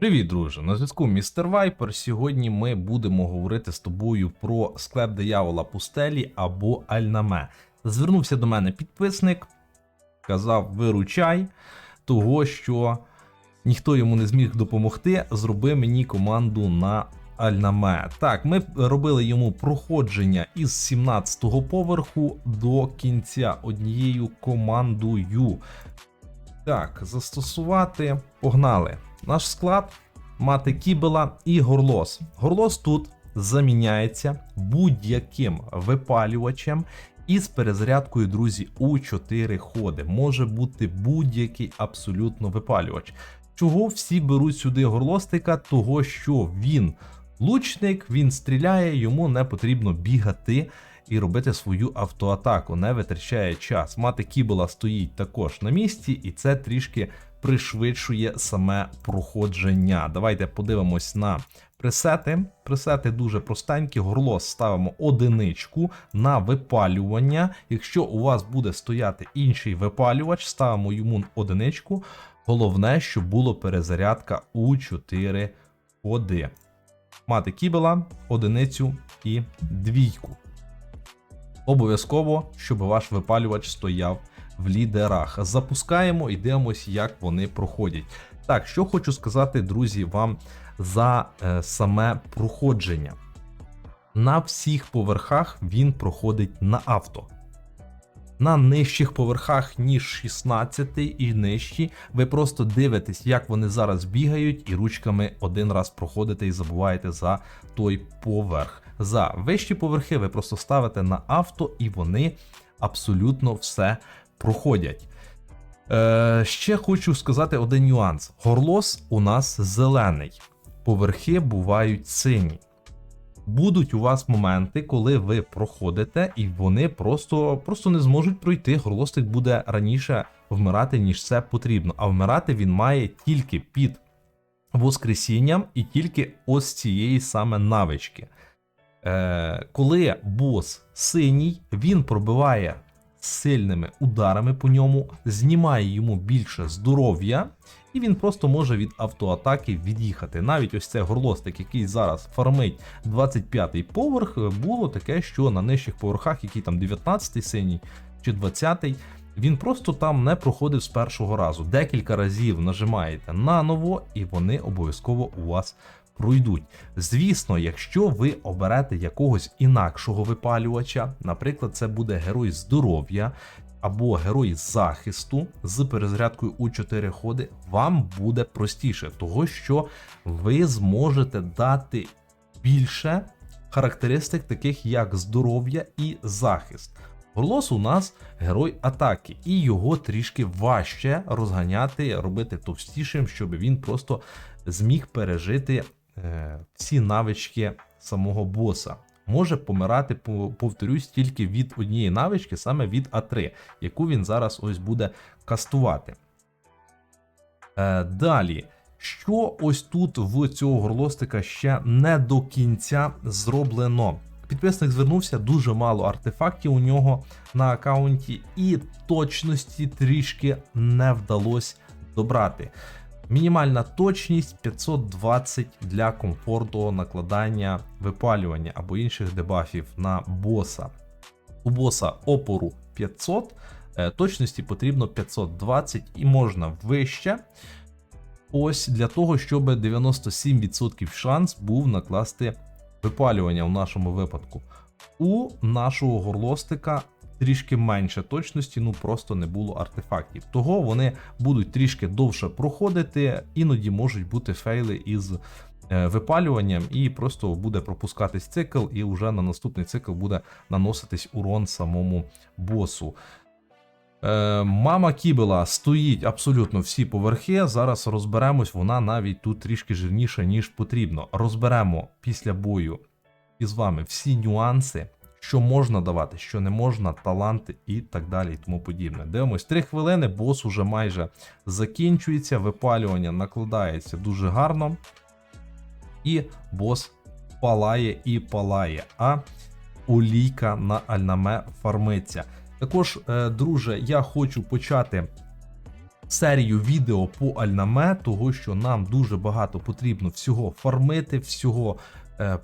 Привіт, друже! На зв'язку Містер Вайпер. Сьогодні ми будемо говорити з тобою про склеп диявола пустелі або Альнаме. Звернувся до мене підписник, казав: виручай, того що ніхто йому не зміг допомогти. Зроби мені команду на Альнаме. Так, ми робили йому проходження із 17-го поверху до кінця однією командою. Так, застосувати. Погнали. Наш склад мати кібела і горлос. Горлос тут заміняється будь-яким випалювачем із перезарядкою, друзі, у 4 ходи. Може бути будь-який абсолютно випалювач. Чого всі беруть сюди горлостика? Того, що він лучник, він стріляє, йому не потрібно бігати і робити свою автоатаку, не витрачає час. Мати кібела стоїть також на місці, і це трішки пришвидшує саме проходження. Давайте подивимось на пресети. Пресети дуже простенькі. Горло ставимо одиничку на випалювання. Якщо у вас буде стояти інший випалювач, ставимо йому одиничку. Головне, щоб було перезарядка у 4 ходи. Мати кібела, одиницю і двійку. Обов'язково, щоб ваш випалювач стояв в лідерах. Запускаємо і дивимося, як вони проходять. Так, що хочу сказати, друзі, вам за е, саме проходження. На всіх поверхах він проходить на авто. На нижчих поверхах, ніж 16 і нижчі, ви просто дивитесь, як вони зараз бігають, і ручками один раз проходите і забуваєте за той поверх. За вищі поверхи ви просто ставите на авто, і вони абсолютно все проходять. Е, Ще хочу сказати один нюанс: горлос у нас зелений, поверхи бувають сині. Будуть у вас моменти, коли ви проходите, і вони просто просто не зможуть пройти. Горлостик буде раніше вмирати, ніж це потрібно. А вмирати він має тільки під воскресінням і тільки ось цієї саме навички. Е, Коли бос синій, він пробиває сильними ударами по ньому, знімає йому більше здоров'я, і він просто може від автоатаки від'їхати. Навіть ось це горлостик, який зараз фармить 25-й поверх, було таке, що на нижчих поверхах, який там 19-й синій чи 20-й, він просто там не проходив з першого разу. Декілька разів нажимаєте наново, і вони обов'язково у вас пройдуть. Звісно, якщо ви оберете якогось інакшого випалювача, наприклад, це буде герой здоров'я або герой захисту з перезарядкою у 4 ходи, вам буде простіше, того що ви зможете дати більше характеристик, таких як здоров'я і захист. Горлос у нас герой атаки, і його трішки важче розганяти, робити товстішим, щоб він просто зміг пережити всі навички самого боса. Може помирати, повторюсь, тільки від однієї навички, саме від А3, яку він зараз ось буде кастувати. Е, Далі, що ось тут в цього горлостика ще не до кінця зроблено. Підписник звернувся, дуже мало артефактів у нього на аккаунті, і точності трішки не вдалося добрати. Мінімальна точність 520 для комфортного накладання випалювання або інших дебафів на боса. У боса опору 500, е, точності потрібно 520 і можна вище. Ось для того, щоб 97% шанс був накласти випалювання в нашому випадку. У нашого горлостика трішки менше точності, ну просто не було артефактів. Того вони будуть трішки довше проходити, іноді можуть бути фейли із е, випалюванням, і просто буде пропускатись цикл, і вже на наступний цикл буде наноситись урон самому босу. Е, Мама Кібела стоїть абсолютно всі поверхи. Зараз розберемось, вона навіть тут трішки жирніша, ніж потрібно. Розберемо після бою із вами всі нюанси, що можна давати, що не можна, таланти і так далі, і тому подібне. Дивимось 3 хвилини, бос уже майже закінчується, випалювання накладається дуже гарно. І бос палає і палає, а олійка на альнаме фармиться. Також, е, друже, я хочу почати серію відео по Альнаме, того що нам дуже багато потрібно всього фармити, всього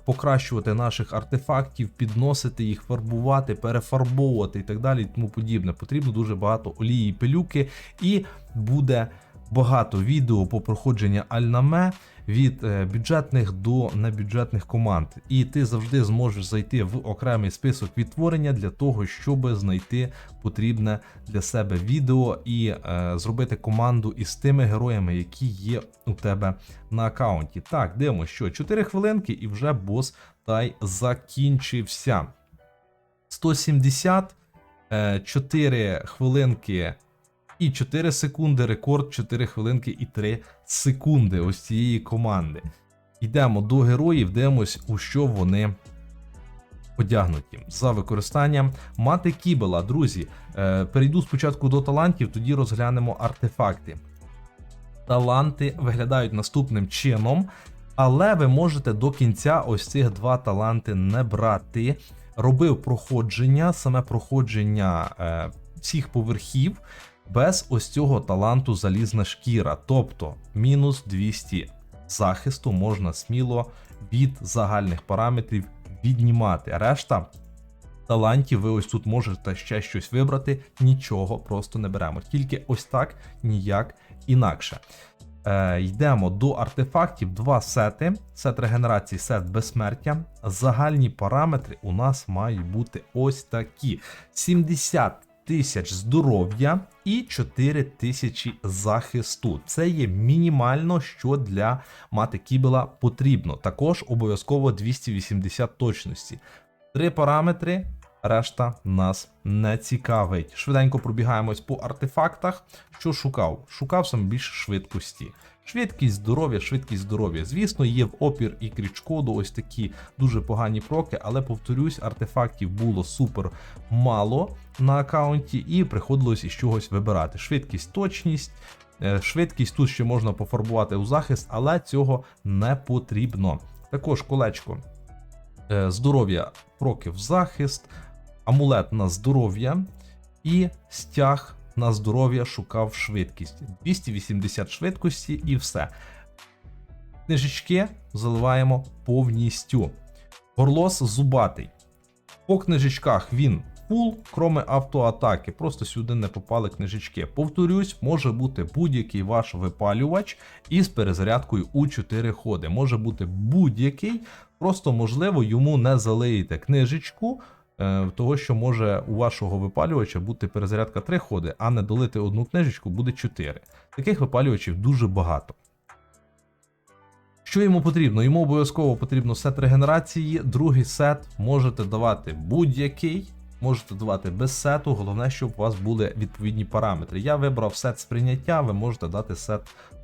покращувати наших артефактів, підносити їх, фарбувати, перефарбовувати і так далі, і тому подібне. Потрібно дуже багато олії пилюки, і буде багато відео по проходженню Альнаме від е, бюджетних до небюджетних команд. І ти завжди зможеш зайти в окремий список відтворення для того, щоб знайти потрібне для себе відео і е, зробити команду із тими героями, які є у тебе на аккаунті. Так, дивимося, що 4 хвилинки і вже бос тай закінчився. 170, е, 4 хвилинки і 4 секунди, рекорд 4 хвилинки і 3 секунди ось цієї команди. Йдемо до героїв, дивимось, у що вони одягнуті. За використанням мати кібела. Друзі, е, перейду спочатку до талантів, тоді розглянемо артефакти. Таланти виглядають наступним чином, але ви можете до кінця ось цих два таланти не брати. Робив проходження, саме проходження е, всіх поверхів без ось цього таланту залізна шкіра. Тобто мінус 200 захисту можна сміло від загальних параметрів віднімати. Решта талантів ви ось тут можете ще щось вибрати, нічого просто не беремо. Тільки ось так, ніяк інакше. Е, йдемо до артефактів, два сети, сет регенерації, сет безсмертя. Загальні параметри у нас мають бути ось такі: 70 тисяч здоров'я і 4 тисячі захисту. Це є мінімально, що для мати кібела потрібно. Також обов'язково 280 точності. Три параметри. Решта нас не цікавить. Швиденько пробігаємось по артефактах. Що шукав? Шукав саме більше швидкості. Швидкість здоров'я, швидкість здоров'я. Звісно, є в опір і крічкоду ось такі дуже погані проки, але повторюсь, артефактів було супер мало на аккаунті, і приходилось із чогось вибирати. Швидкість, точність. е, Швидкість тут ще можна пофарбувати у захист, але цього не потрібно. Також колечко е, здоров'я проки в захист, амулет на здоров'я і стяг на здоров'я шукав швидкість. 280 швидкості і все. Книжечки заливаємо повністю. Горлос зубатий. По книжечках він фул, кроме автоатаки. Просто сюди не попали книжечки. Повторюсь, може бути будь-який ваш випалювач із перезарядкою у 4 ходи. Може бути будь-який, просто можливо йому не залиєте книжечку. Е, Того, що може у вашого випалювача бути перезарядка 3 ходи, а не долити одну книжечку буде 4. Таких випалювачів дуже багато. Що йому потрібно? Йому обов'язково потрібно сет регенерації. Другий сет можете давати будь-який, можете давати без сету. Головне, щоб у вас були відповідні параметри. Я вибрав сет сприйняття, ви можете дати сет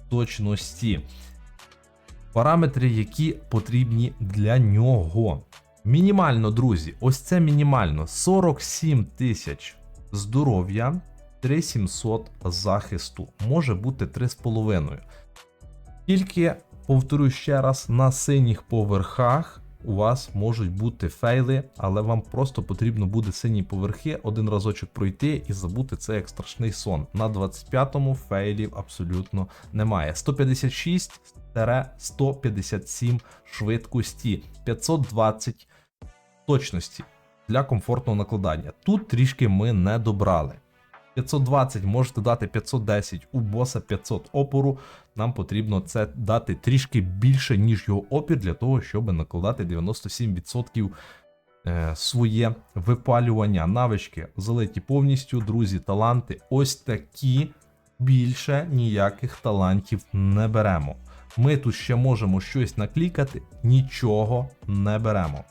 точності. Параметри, які потрібні для нього. Мінімально, друзі, ось це мінімально 47 тисяч здоров'я, 3700 захисту. Може бути 3,5. Тільки повторю ще раз, на синіх поверхах у вас можуть бути фейли, але вам просто потрібно буде сині поверхи один разочок пройти і забути це як страшний сон. На 25-му фейлів абсолютно немає. 156-157 швидкості, 520 точності для комфортного накладання. Тут трішки ми не добрали. 520 можете дати 510 у боса 500 опору. Нам потрібно це дати трішки більше, ніж його опір, для того, щоб накладати 97% е, своє випалювання. Навички залиті повністю, друзі, таланти. Ось такі більше ніяких талантів не беремо. Ми тут ще можемо щось наклікати, нічого не беремо.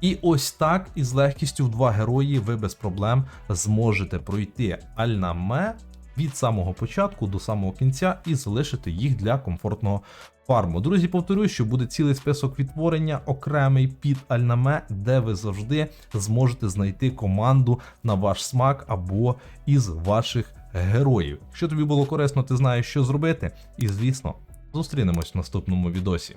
І ось так із легкістю в два герої ви без проблем зможете пройти Альнаме від самого початку до самого кінця і залишити їх для комфортного фарму. Друзі, повторюю, що буде цілий список відтворення, окремий під Альнаме, де ви завжди зможете знайти команду на ваш смак або із ваших героїв. Якщо тобі було корисно, ти знаєш, що зробити. І звісно, зустрінемось в наступному відосі.